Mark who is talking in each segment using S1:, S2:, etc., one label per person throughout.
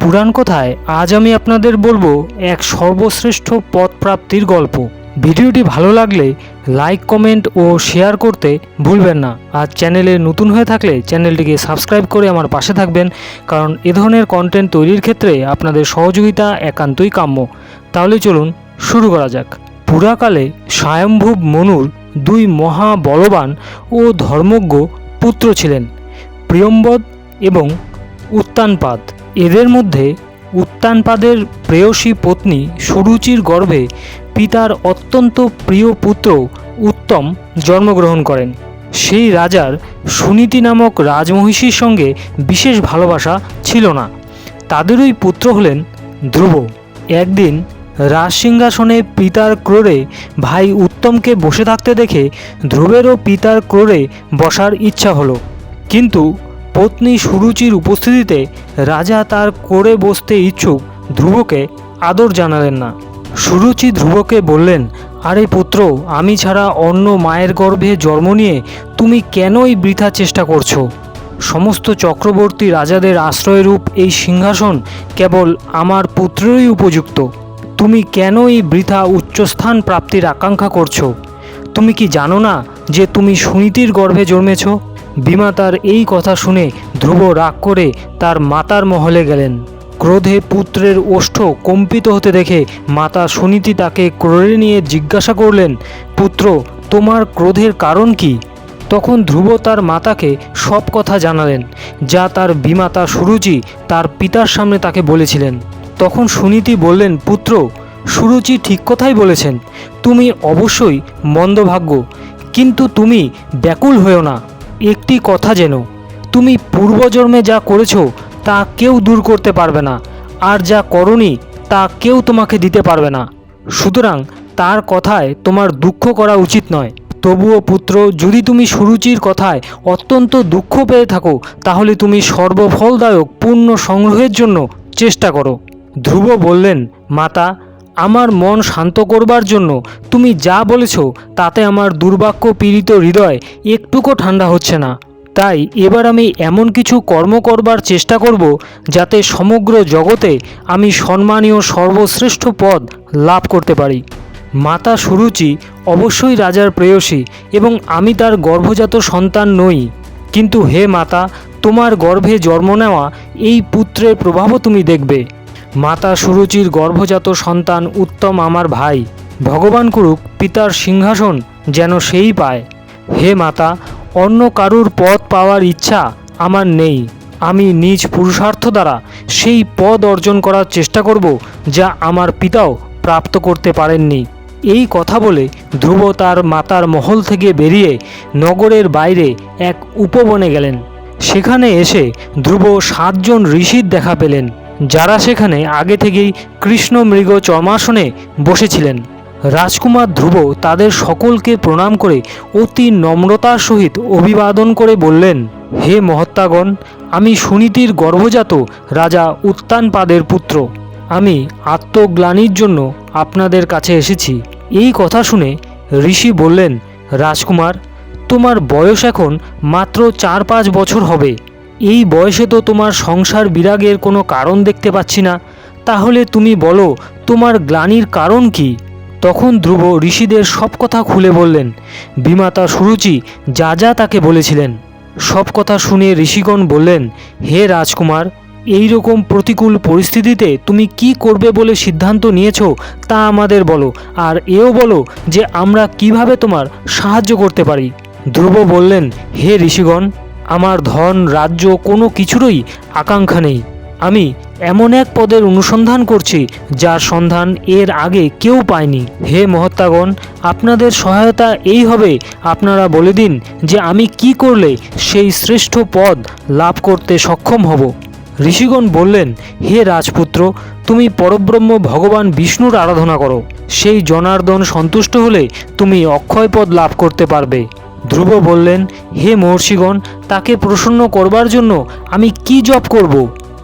S1: পুরাণ কথায় আজ আমি আপনাদের বলব এক সর্বশ্রেষ্ঠ পথ প্রাপ্তির গল্প। ভিডিওটি ভালো লাগলে লাইক, কমেন্ট ও শেয়ার করতে ভুলবেন না। আর চ্যানেলে নতুন হয়ে থাকলে চ্যানেলটিকে সাবস্ক্রাইব করে আমার পাশে থাকবেন, কারণ এ ধরনের কন্টেন্ট তৈরির ক্ষেত্রে আপনাদের সহযোগিতা একান্তই কাম্য। তাহলে চলুন শুরু করা যাক। পুরাকালে স্বয়ম্ভুব মনুর দুই মহা বলবান ও ধর্মজ্ঞ পুত্র ছিলেন, প্রিয়ম্বদ এবং উত্তানপাদ। এদের মধ্যে উত্তানপাদের প্রেয়সী পত্নী সুরুচির গর্ভে পিতার অত্যন্ত প্রিয় পুত্র উত্তম জন্মগ্রহণ করেন। সেই রাজার সুনীতি নামক রাজমহিষীর সঙ্গে বিশেষ ভালোবাসা ছিল না। তাদেরই পুত্র হলেন ধ্রুব। একদিন রাজসিংহাসনে পিতার ক্রোড়ে ভাই উত্তমকে বসে থাকতে দেখে ধ্রুবেরও পিতার ক্রোড়ে বসার ইচ্ছা হলো। কিন্তু পত্নী সুরুচির উপস্থিতিতে রাজা তার কোড়ে বসতে ইচ্ছুক, ধ্রুবকে আদর জানালেন না। সুরুচি ধ্রুবকে বললেন, আরে পুত্র, আমি ছাড়া অন্য মায়ের গর্ভে জন্ম নিয়ে তুমি কেনই বৃথা চেষ্টা করছ? সমস্ত চক্রবর্তী রাজাদের আশ্রয়রূপ এই সিংহাসন কেবল আমার পুত্রেরই উপযুক্ত। তুমি কেনই বৃথা উচ্চস্থান প্রাপ্তির আকাঙ্ক্ষা করছ? তুমি কি জানো না যে তুমি সুনীতির গর্ভে জন্মেছ? বিমাতার এই কথা শুনে ধ্রুব রাগ করে তার মাতার মহলে গেলেন। ক্রোধে পুত্রের ওষ্ঠ কম্পিত হতে দেখে মাতা সুনীতি তাকে ক্রোড়ে নিয়ে জিজ্ঞাসা করলেন, পুত্র, তোমার ক্রোধের কারণ কি? তখন ধ্রুব তার মাতাকে সব কথা জানালেন, যা তার বিমাতা সুরুচি তার পিতার সামনে তাকে বলেছিলেন। তখন সুনীতি বললেন, পুত্র, সুরুচি ঠিক কথাই বলেছেন, তুমি অবশ্যই মন্দভাগ্য, কিন্তু তুমি ব্যাকুল হয়েও না। একটি কথা যেন। তুমি পূর্বজন্মে যা করেছ, তা কেউ দূর করতে পারবে না। আর যা করনি, তা কেউ তোমাকে দিতে পারবে না। সুতরাং তার কথায় তোমার দুঃখ করা উচিত নয়। তবুও পুত্র, যদি তুমি সুরুচির কথায় অত্যন্ত দুঃখ পেয়ে থাকো, তাহলে তুমি সর্বফলদায়ক পূর্ণ সংগ্রহের জন্য চেষ্টা করো। ধ্রুব বললেন, মাতা আমার মন শান্ত করবার জন্য তুমি যা বলেছ তাতে আমার দুর্ভাগ্য পীড়িত হৃদয় একটুকু ঠান্ডা হচ্ছে না। তাই এবার আমি এমন কিছু কর্ম করবার চেষ্টা করব যাতে সমগ্র জগতে আমি সম্মানীয় সর্বশ্রেষ্ঠ পদ লাভ করতে পারি। মাতা সুরুচি অবশ্যই রাজার প্রেয়সী এবং আমি তার গর্ভজাত সন্তান নই। কিন্তু হে মাতা, তোমার গর্ভে জন্ম নেওয়া এই পুত্রের প্রভাবও তুমি দেখবে। মাতা সুরুচির গর্ভজাত সন্তান উত্তম আমার ভাই। ভগবান করুক পিতার সিংহাসন যেন সেই পায়। হে মাতা, অন্য কারুর পদ পাওয়ার ইচ্ছা আমার নেই। আমি নিজ পুরুষার্থ দ্বারা সেই পদ অর্জন করার চেষ্টা করব যা আমার পিতাও প্রাপ্ত করতে পারেননি। এই কথা বলে ধ্রুব তার মাতার মহল থেকে বেরিয়ে নগরের বাইরে এক উপবনে গেলেন। সেখানে এসে ধ্রুব সাতজন ঋষির দেখা পেলেন। যারা সেখানে আগে থেকেই কৃষ্ণ মৃগ চর্মাসনে বসেছিলেন। রাজকুমার ধ্রুব তাদের সকলকে প্রণাম করে অতি নম্রতার সহিত অভিবাদন করে বললেন, হে মহাত্মাগণ আমি সুনীতির গর্ভজাত রাজা উত্তানপাদের পুত্র। আমি আত্মগ্লানির জন্য আপনাদের কাছে এসেছি। এই কথা শুনে ঋষি বললেন, রাজকুমার, তোমার বয়স এখন মাত্র চার পাঁচ বছর হবে। এই বয়সে তো তোমার সংসার বিরাগের কোনো কারণ দেখতে পাচ্ছি না। তাহলে তুমি বলো, তোমার গ্লানির কারণ কি? তখন ধ্রুব ঋষিদের সব কথা খুলে বললেন। বিমাতা সুরুচি যা যা তাকে বলেছিলেন। সব কথা শুনে ঋষিগণ বললেন, হে রাজকুমার, এই রকম প্রতিকূল পরিস্থিতিতে তুমি কি করবে বলে সিদ্ধান্ত নিয়েছো তা আমাদের বলো, আর এও বলো যে আমরা কীভাবে তোমার সাহায্য করতে পারি। ধ্রুব বললেন, হে ঋষিগণ আমার ধন, রাজ্য, কোনো কিছুরই আকাঙ্ক্ষা নেই। আমি এমন এক পদের অনুসন্ধান করছি, যার সন্ধান এর আগে কেউ পায়নি। হে মহাত্মাগণ আপনাদের সহায়তা এই হবে। আপনারা বলে দিন যে আমি কি করলে সেই শ্রেষ্ঠ পদ লাভ করতে সক্ষম হব। ঋষিগণ বললেন, হে রাজপুত্র, তুমি পরব্রহ্ম ভগবান বিষ্ণুর আরাধনা করো। সেই জনার্দন সন্তুষ্ট হলে তুমি অক্ষয় পদ লাভ করতে পারবে। ধ্রুব বললেন, হে মহর্ষিগণ, তাকে প্রসন্ন করবার জন্য আমি কি জপ করব?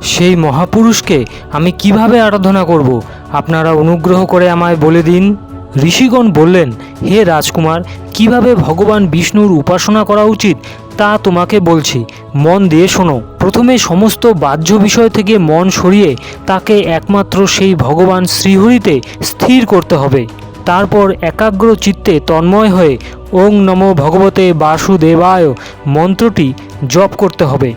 S1: সেই মহাপুরুষকে আমি কীভাবে আরাধনা করব? আপনারা অনুগ্রহ করে আমায় বলে দিন। ঋষিগণ বললেন, হে রাজকুমার, কীভাবে ভগবান বিষ্ণুর উপাসনা করা উচিত তা তোমাকে বলছি। মন দিয়ে শোনো। প্রথমে সমস্ত বাহ্য বিষয় থেকে মন সরিয়ে তাকে একমাত্র সেই ভগবান শ্রীহরিতে স্থির করতে হবে। তারপর একাগ্র চিত্তে তন্ময় হয়ে ওং নমো ভগবতে বাসুদেবায় মন্ত্রটি জপ করতে হবে,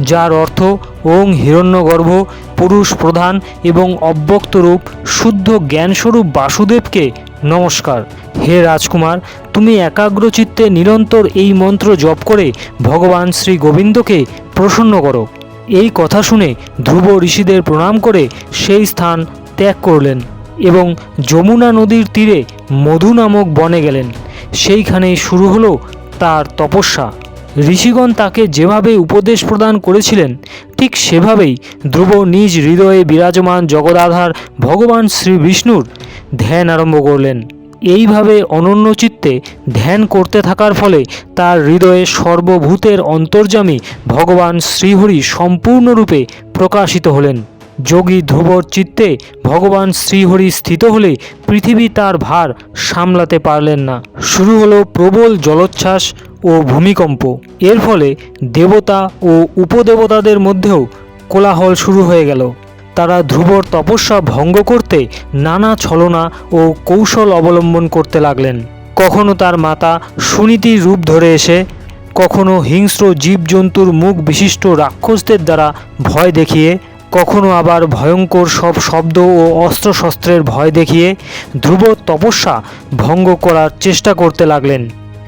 S1: যার অর্থ ওং হিরণ্যগর্ভ, পুরুষ প্রধান এবং অব্যক্তরূপ শুদ্ধ জ্ঞানস্বরূপ বাসুদেবকে নমস্কার। হে রাজকুমার, তুমি একাগ্রচিত্তে নিরন্তর এই মন্ত্র জপ করে ভগবান শ্রী গোবিন্দকে প্রসন্ন করো। এই কথা শুনে ধ্রুব ঋষিদের প্রণাম করে সেই স্থান ত্যাগ করলেন এবং যমুনা নদীর তীরে মধু নামক বনে গেলেন। সেইখানেই শুরু হলো তার তপস্যা। ঋষিগণ তাকে যেভাবে উপদেশ প্রদান করেছিলেন, ঠিক সেভাবেই ধ্রুব নিজ হৃদয়ে বিরাজমান জগদাধার ভগবান শ্রী বিষ্ণুর ধ্যান আরম্ভ করলেন। এইভাবে অনন্য চিত্তে ধ্যান করতে থাকার ফলে তার হৃদয়ে সর্বভূতের অন্তর্যামী ভগবান শ্রীহরি সম্পূর্ণরূপে প্রকাশিত হলেন। যোগী ধ্রুবর চিত্তে ভগবান শ্রীহরি স্থিত হলে পৃথিবী তার ভার সামলাতে পারলেন না। শুরু হলো প্রবল জলোচ্ছ্বাস ও ভূমিকম্প। এর ফলে দেবতা ও উপদেবতাদের মধ্যেও কোলাহল শুরু হয়ে গেল। তারা ধ্রুবর তপস্যা ভঙ্গ করতে নানা ছলনা ও কৌশল অবলম্বন করতে লাগলেন। কখনো তার মাতা সুনীতির রূপ ধরে এসে, কখনো হিংস্র জীবজন্তুর মুখ বিশিষ্ট রাক্ষসদের দ্বারা ভয় দেখিয়ে কখনো আবার ভয়ঙ্কর সব শব্দ ও অস্ত্রশস্ত্রের ভয় দেখিয়ে ধ্রুব তপস্যা ভঙ্গ করার চেষ্টা করতে লাগলেন।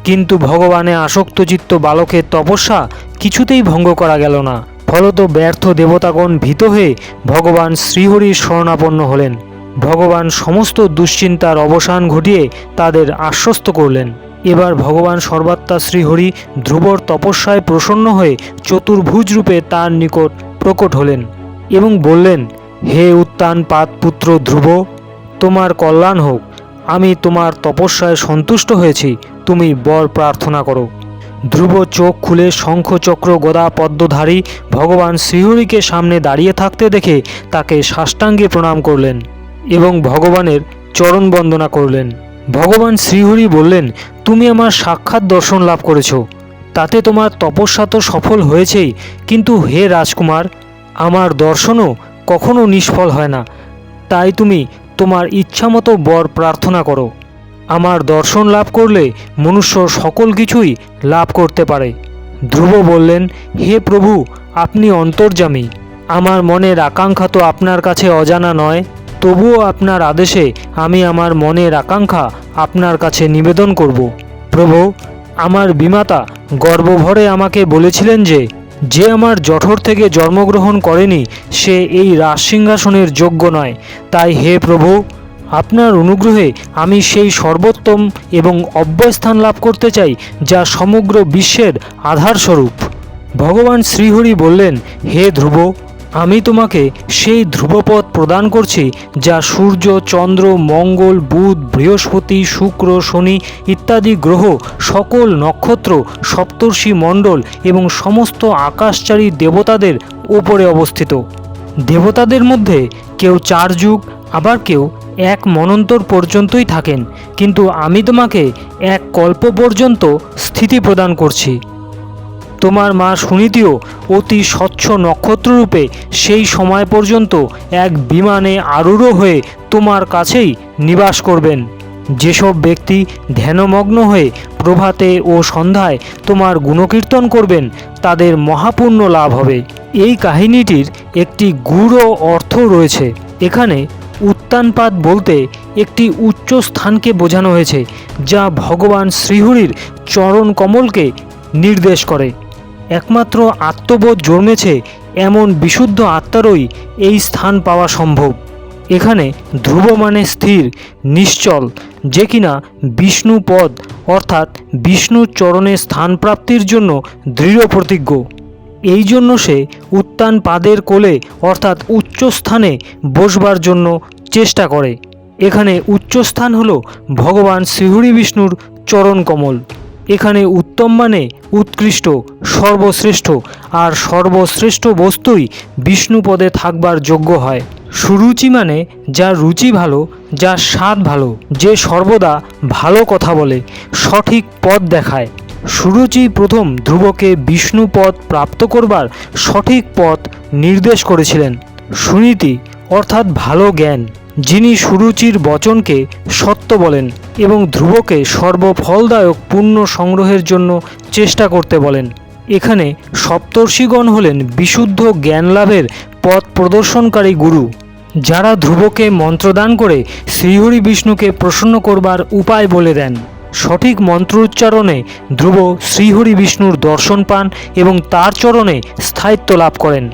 S1: কিন্তু ভগবানে আসক্তচিত্ত বালকের তপস্যা কিছুতেই ভঙ্গ করা গেল না। ফলত ব্যর্থ দেবতাগণ ভীত হয়ে ভগবান শ্রীহরির শরণাপন্ন হলেন। ভগবান সমস্ত দুশ্চিন্তার অবসান ঘটিয়ে তাদের আশ্বস্ত করলেন। এবার ভগবান সর্বাত্মা শ্রীহরি ধ্রুবর তপস্যায় প্রসন্ন হয়ে চতুর্ভুজ রূপে তার নিকট প্রকট হলেন। এবং বললেন, হে উত্তান পাত পুত্র ধ্রুব, তোমার কল্যাণ হোক। আমি তোমার তপস্যায় সন্তুষ্ট হয়েছি। তুমি বর প্রার্থনা করো। ধ্রুব চোখ খুলে শঙ্খ চক্র গদা পদ্মধারী ভগবান শ্রীহরিকে সামনে দাঁড়িয়ে থাকতে দেখে তাকে সাষ্টাঙ্গে প্রণাম করলেন এবং ভগবানের চরণ বন্দনা করলেন। ভগবান শ্রীহরি বললেন, তুমি আমার সাক্ষাৎ দর্শন লাভ করেছ। তাতে তোমার তপস্যা তো সফল হয়েছেই। কিন্তু হে রাজকুমার আমার দর্শনও কখনো নিষ্ফল হয় না। তাই তুমি তোমার ইচ্ছামতো বর প্রার্থনা করো। আমার দর্শন লাভ করলে মনুষ্য সকল কিছুই লাভ করতে পারে। ধ্রুব বললেন, হে প্রভু, আপনি অন্তর্যামী। আমার মনের আকাঙ্ক্ষা তো আপনার কাছে অজানা নয়। তবুও আপনার আদেশে আমি আমার মনের আকাঙ্ক্ষা আপনার কাছে নিবেদন করব। প্রভু, আমার বিমাতা গর্বভরে আমাকে বলেছিলেন যে যে আমার জঠর থেকে জন্মগ্রহণ করেনি, সে এই রাজসিংহাসনের যোগ্য নয়। তাই হে প্রভু, আপনার অনুগ্রহে আমি সেই সর্বোত্তম এবং অব্যস্থান লাভ করতে চাই, যা সমগ্র বিশ্বের আধারস্বরূপ। ভগবান শ্রীহরি বললেন, হে ধ্রুব, আমি তোমাকে সেই ধ্রুবপদ প্রদান করছি, যা সূর্য, চন্দ্র, মঙ্গল, বুধ, বৃহস্পতি, শুক্র, শনি ইত্যাদি গ্রহ, সকল নক্ষত্র, সপ্তর্ষি মণ্ডল এবং সমস্ত আকাশচারী দেবতাদের উপরে অবস্থিত। দেবতাদের মধ্যে কেউ চার যুগ, আবার কেউ এক মনন্তর পর্যন্তই থাকেন, কিন্তু আমি তোমাকে এক কল্প পর্যন্ত স্থিতি প্রদান করছি। তোমার মা সুনীতিও অতি স্বচ্ছ নক্ষত্ররূপে সেই সময় পর্যন্ত এক বিমানে আরূঢ় হয়ে তোমার কাছেই নিবাস করবেন। যেসব ব্যক্তি ধ্যানমগ্ন হয়ে প্রভাতে ও সন্ধ্যায় তোমার গুণকীর্তন করবেন, তাদের মহাপুণ্য লাভ হবে। এই কাহিনীটির একটি গূঢ় অর্থ রয়েছে। এখানে উত্তানপাত বলতে একটি উচ্চ স্থানকে বোঝানো হয়েছে, যা ভগবান শ্রীহরির চরণ কমলকে নির্দেশ করে। একমাত্র আত্মবোধ জন্মেছে এমন বিশুদ্ধ আত্মারই এই স্থান পাওয়া সম্ভব। এখানে ধ্রুব মানে স্থির, নিশ্চল, যে কিনা বিষ্ণু পদ, অর্থাৎ বিষ্ণুর চরণে স্থান প্রাপ্তির জন্য দৃঢ় প্রতিজ্ঞ। এই জন্য সে উত্তান পাদের কোলে, অর্থাৎ উচ্চ স্থানে বসবার জন্য চেষ্টা করে। এখানে উচ্চস্থান হল ভগবান শ্রীহরি বিষ্ণুর চরণ কমল এখানে উত্তম মানে উৎকৃষ্ট, সর্বশ্রেষ্ঠ। আর সর্বশ্রেষ্ঠ বস্তুই বিষ্ণু পদে থাকবার যোগ্য হয়। সুরুচি মানে যার রুচি ভালো যার স্বাদ ভালো, যে সর্বদা ভালো কথা বলে, সঠিক পথ দেখায়। সুরুচি প্রথম ধ্রুবকে বিষ্ণু পদ প্রাপ্ত করবার সঠিক পথ নির্দেশ করেছিলেন। সুনীতি অর্থাৎ ভালো জ্ঞান। যিনি সুরুচির বচনকে সত্য বলেন এবং ধ্রুবকে সর্বফলদায়ক পুণ্য সংগ্রহের জন্য চেষ্টা করতে বলেন। এখানে সপ্তর্ষিগণ হলেন বিশুদ্ধ জ্ঞান লাভের পথ প্রদর্শনকারী গুরু, যারা ধ্রুবকে মন্ত্রদান করে শ্রীহরি বিষ্ণুকে প্রসন্ন করবার উপায় বলে দেন। সঠিক মন্ত্র উচ্চারণে ধ্রুব শ্রীহরি বিষ্ণুর দর্শন পান এবং তার চরণে স্থায়িত্ব লাভ করেন,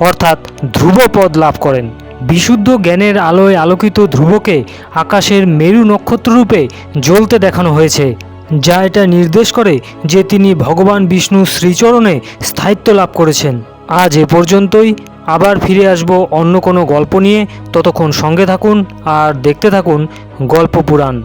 S1: অর্থাৎ ধ্রুব পদ লাভ করেন। বিশুদ্ধ জ্ঞানের আলোয় আলোকিত ধ্রুবকে আকাশের মেরু নক্ষত্ররূপে জ্বলতে দেখানো হয়েছে, যা এটা নির্দেশ করে যে তিনি ভগবান বিষ্ণু শ্রীচরণে স্থায়িত্ব লাভ করেছেন। আজ এ পর্যন্তই। আবার ফিরে আসব অন্য কোনো গল্প নিয়ে। ততক্ষণ সঙ্গে থাকুন আর দেখতে থাকুন গল্প পুরাণ।